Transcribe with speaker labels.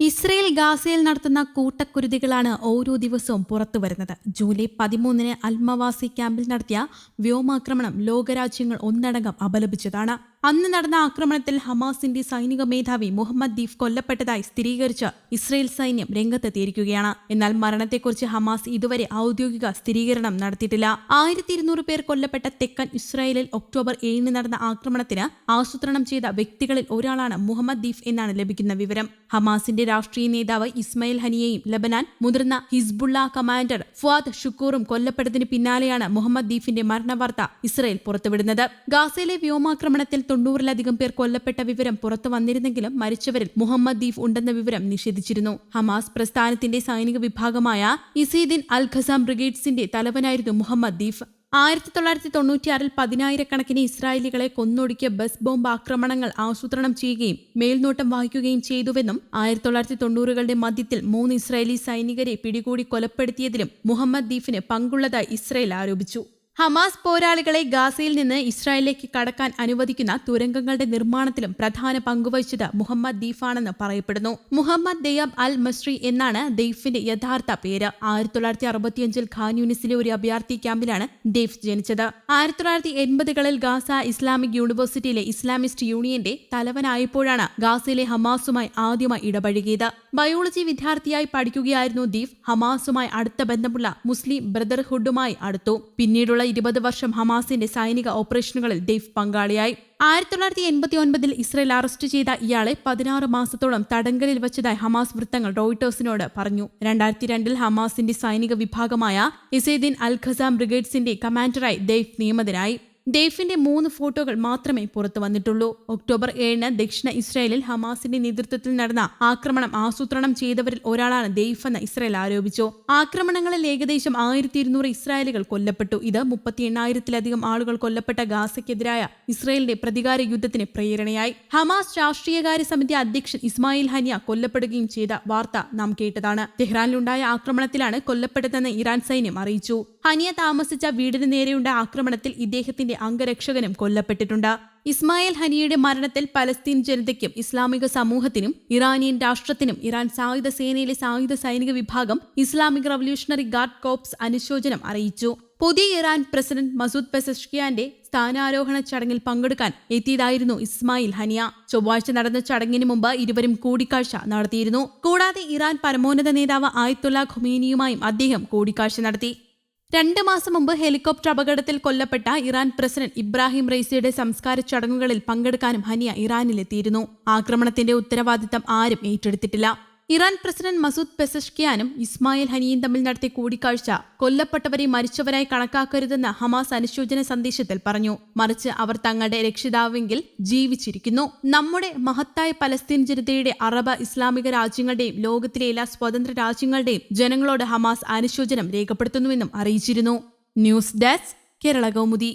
Speaker 1: Israel ഗാസയിൽ നടത്തുന്ന കൂട്ടക്കുരുതികളാണ് ഓരോ ദിവസവും പുറത്തു വരുന്നത്. ജൂലൈ പതിമൂന്നിന് അൽമവാസി ക്യാമ്പിൽ നടത്തിയ വ്യോമാക്രമണം ലോകരാജ്യങ്ങൾ ഒന്നടങ്കം അപലപിച്ചതാണ്. അന്ന് നടന്ന ആക്രമണത്തിൽ ഹമാസിന്റെ സൈനിക മേധാവി മുഹമ്മദ് ദീഫ് കൊല്ലപ്പെട്ടതായി സ്ഥിരീകരിച്ച് ഇസ്രയേൽ സൈന്യം രംഗത്തെത്തിയിരിക്കുകയാണ്. എന്നാൽ മരണത്തെക്കുറിച്ച് ഹമാസ് ഇതുവരെ ഔദ്യോഗിക സ്ഥിരീകരണം നടത്തിയിട്ടില്ല. ആയിരത്തി ഇരുന്നൂറ് പേർ കൊല്ലപ്പെട്ട തെക്കൻ ഇസ്രായേലിൽ ഒക്ടോബർ ഏഴിന് നടന്ന ആക്രമണത്തിന് ആസൂത്രണം ചെയ്ത വ്യക്തികളിൽ ഒരാളാണ് മുഹമ്മദ് ദീഫ് എന്നാണ് ലഭിക്കുന്ന വിവരം. ഹമാസിന്റെ രാഷ്ട്രീയ നേതാവ് ഇസ്മയിൽ ഹനിയെയും ലബനാൻ മുതിർന്ന ഹിസ്ബുള്ള കമാൻഡർ ഫുവാദ് ഷുക്കൂറും കൊല്ലപ്പെട്ടതിന് പിന്നാലെയാണ് മുഹമ്മദ് ദീഫിന്റെ മരണവാർത്ത ഇസ്രയേൽ പുറത്തുവിടുന്നത്. ഗാസയിലെ വ്യോമാക്രമണത്തിൽ തൊണ്ണൂറിലധികം പേർ കൊല്ലപ്പെട്ട വിവരം പുറത്തു വന്നിരുന്നെങ്കിലും മരിച്ചവരിൽ മുഹമ്മദ് ദീഫ് ഉണ്ടെന്ന വിവരം നിഷേധിച്ചിരുന്നു. ഹമാസ് പ്രസ്ഥാനത്തിന്റെ സൈനിക വിഭാഗമായ ഇസീദിൻ അൽ ഖസാം ബ്രിഗേഡ്സിന്റെ തലവനായിരുന്നു മുഹമ്മദ് ദീഫ്. ആയിരത്തി തൊള്ളായിരത്തി തൊണ്ണൂറ്റിയാറിൽ പതിനായിരക്കണക്കിന് ഇസ്രായേലികളെ കൊന്നൊടുക്കിയ ബസ് ബോംബ് ആക്രമണങ്ങൾ ആസൂത്രണം ചെയ്യുകയും മേൽനോട്ടം വഹിക്കുകയും ചെയ്തുവെന്നും ആയിരത്തി തൊള്ളായിരത്തി തൊണ്ണൂറുകളുടെ മധ്യത്തിൽ മൂന്ന് ഇസ്രായേലി സൈനികരെ പിടികൂടി കൊലപ്പെടുത്തിയതിലും മുഹമ്മദ് ദീഫിന് പങ്കുള്ളതായി ഇസ്രായേൽ ആരോപിച്ചു. ഹമാസ് പോരാളികളെ ഗാസയിൽ നിന്ന് ഇസ്രായേലിലേക്ക് കടക്കാൻ അനുവദിക്കുന്ന തുരങ്കങ്ങളുടെ നിർമ്മാണത്തിലും പ്രധാന പങ്കുവഹിച്ചത് മുഹമ്മദ് ദീഫാണെന്ന് പറയപ്പെടുന്നു. മുഹമ്മദ് ദയാബ് അൽ മസ്രി എന്നാണ് ദെയ്ഫിന്റെ യഥാർത്ഥ പേര്. ആയിരത്തി തൊള്ളായിരത്തി അറുപത്തിയഞ്ചിൽ ഖാൻ യൂണിസിലെ ഒരു അഭയാർത്ഥി ക്യാമ്പിലാണ് ദെയ്ഫ് ജനിച്ചത്. ആയിരത്തി തൊള്ളായിരത്തി എൺപതുകളിൽ ഗാസ ഇസ്ലാമിക് യൂണിവേഴ്സിറ്റിയിലെ ഇസ്ലാമിസ്റ്റ് യൂണിയന്റെ തലവനായപ്പോഴാണ് ഗാസയിലെ ഹമാസുമായി ആദ്യമായി ഇടപഴകിയത്. ബയോളജി വിദ്യാർത്ഥിയായി പഠിക്കുകയായിരുന്നു ദീഫ് ഹമാസുമായി അടുത്ത ബന്ധമുള്ള മുസ്ലിം ബ്രദർഹുഡുമായി അടുത്തു. പിന്നീടുള്ള ഇരുപത് വർഷം ഹമാസിന്റെ സൈനിക ഓപ്പറേഷനുകളിൽ ദീഫ് പങ്കാളിയായി. ആയിരത്തി തൊള്ളായിരത്തി എൺപത്തി ഒൻപതിൽ ഇസ്രയേൽ അറസ്റ്റ് ചെയ്ത ഇയാളെ പതിനാറ് മാസത്തോളം തടങ്കലിൽ വെച്ചതായി ഹമാസ് വൃത്തങ്ങൾ റോയിട്ടേഴ്സിനോട് പറഞ്ഞു. രണ്ടായിരത്തി രണ്ടിൽ ഹമാസിന്റെ സൈനിക വിഭാഗമായ ഇസൈദീൻ അൽ ഖസാം ബ്രിഗേഡ്സിന്റെ കമാൻഡറായി ദെയ്ഫ് നിയമിതനായി. ദെയ്ഫിന്റെ മൂന്ന് ഫോട്ടോകൾ മാത്രമേ പുറത്തു വന്നിട്ടുള്ളൂ. ഒക്ടോബർ ഏഴിന് ദക്ഷിണ ഇസ്രായേലിൽ ഹമാസിന്റെ നേതൃത്വത്തിൽ നടന്ന ആക്രമണം ആസൂത്രണം ചെയ്തവരിൽ ഒരാളാണ് ദെയ്ഫ് എന്ന് ഇസ്രായേൽ ആരോപിച്ചു. ആക്രമണങ്ങളിൽ ഏകദേശം ആയിരത്തി ഇരുന്നൂറ് ഇസ്രായേലുകൾ കൊല്ലപ്പെട്ടു. ഇത് മുപ്പത്തി എണ്ണായിരത്തിലധികം ആളുകൾ കൊല്ലപ്പെട്ട ഗാസയ്ക്കെതിരായ ഇസ്രായേലിന്റെ പ്രതികാര യുദ്ധത്തിന് പ്രേരണയായി. ഹമാസ് രാഷ്ട്രീയകാര്യ സമിതി അധ്യക്ഷൻ ഇസ്മായിൽ ഹനിയ കൊല്ലപ്പെടുകയും ചെയ്ത വാർത്ത നാം കേട്ടതാണ്. തെഹ്റാനിലുണ്ടായ ആക്രമണത്തിലാണ് കൊല്ലപ്പെട്ടതെന്ന് ഇറാൻ സൈന്യം അറിയിച്ചു. ഹനിയ താമസിച്ച വീടിന് നേരെയുണ്ട ആക്രമണത്തിൽ ഇദ്ദേഹത്തിന്റെ അംഗരക്ഷകനും കൊല്ലപ്പെട്ടിട്ടുണ്ട്. ഇസ്മായിൽ ഹനിയുടെ മരണത്തിൽ പലസ്തീൻ ജനതയ്ക്കും ഇസ്ലാമിക സമൂഹത്തിനും ഇറാനിയൻ രാഷ്ട്രത്തിനും ഇറാൻ സായുധ സേനയിലെ സായുധ സൈനിക വിഭാഗം ഇസ്ലാമിക് റവല്യൂഷണറി ഗാർഡ് കോപ്സ് അനുശോചനം അറിയിച്ചു. പുതിയ ഇറാൻ പ്രസിഡന്റ് മസൂദ് പെസഷ്കിയാന്റെ സ്ഥാനാരോഹണ ചടങ്ങിൽ പങ്കെടുക്കാൻ എത്തിയതായിരുന്നു ഇസ്മായിൽ ഹനിയ. ചൊവ്വാഴ്ച നടന്ന ചടങ്ങിന് മുമ്പ് ഇരുവരും കൂടിക്കാഴ്ച നടത്തിയിരുന്നു. കൂടാതെ ഇറാൻ പരമോന്നത നേതാവ് ആയത്തുള്ള ഖുമേനിയുമായും അദ്ദേഹം കൂടിക്കാഴ്ച നടത്തി. രണ്ട് മാസം മുമ്പ് ഹെലികോപ്റ്റർ അപകടത്തിൽ കൊല്ലപ്പെട്ട ഇറാൻ പ്രസിഡന്റ് ഇബ്രാഹിം റൈസിയുടെ സംസ്കാര ചടങ്ങുകളിൽ പങ്കെടുക്കാനും ഹനിയ ഇറാനിലെത്തിയിരുന്നു. ആക്രമണത്തിന്റെ ഉത്തരവാദിത്തം ആരും ഏറ്റെടുത്തിട്ടില്ല. ഇറാൻ പ്രസിഡന്റ് മസൂദ് പെസഷ്കിയാനും ഇസ്മായിൽ ഹനിയും തമ്മിൽ നടത്തിയ കൂടിക്കാഴ്ച കൊല്ലപ്പെട്ടവരെ മരിച്ചവരായി കണക്കാക്കരുതെന്ന് ഹമാസ് അനുശോചന സന്ദേശത്തിൽ പറഞ്ഞു. മറിച്ച് അവർ തങ്ങളുടെ രക്ഷിതാവെങ്കിൽ ജീവിച്ചിരിക്കുന്നു. നമ്മുടെ മഹത്തായ പലസ്തീൻ ജനതയുടെ അറബ് ഇസ്ലാമിക രാജ്യങ്ങളുടെയും ലോകത്തിലെ എല്ലാ സ്വതന്ത്ര രാജ്യങ്ങളുടെയും ജനങ്ങളോട് ഹമാസ് അനുശോചനം രേഖപ്പെടുത്തുന്നുവെന്നും അറിയിച്ചിരുന്നു. News desk Kerala Kaumudi.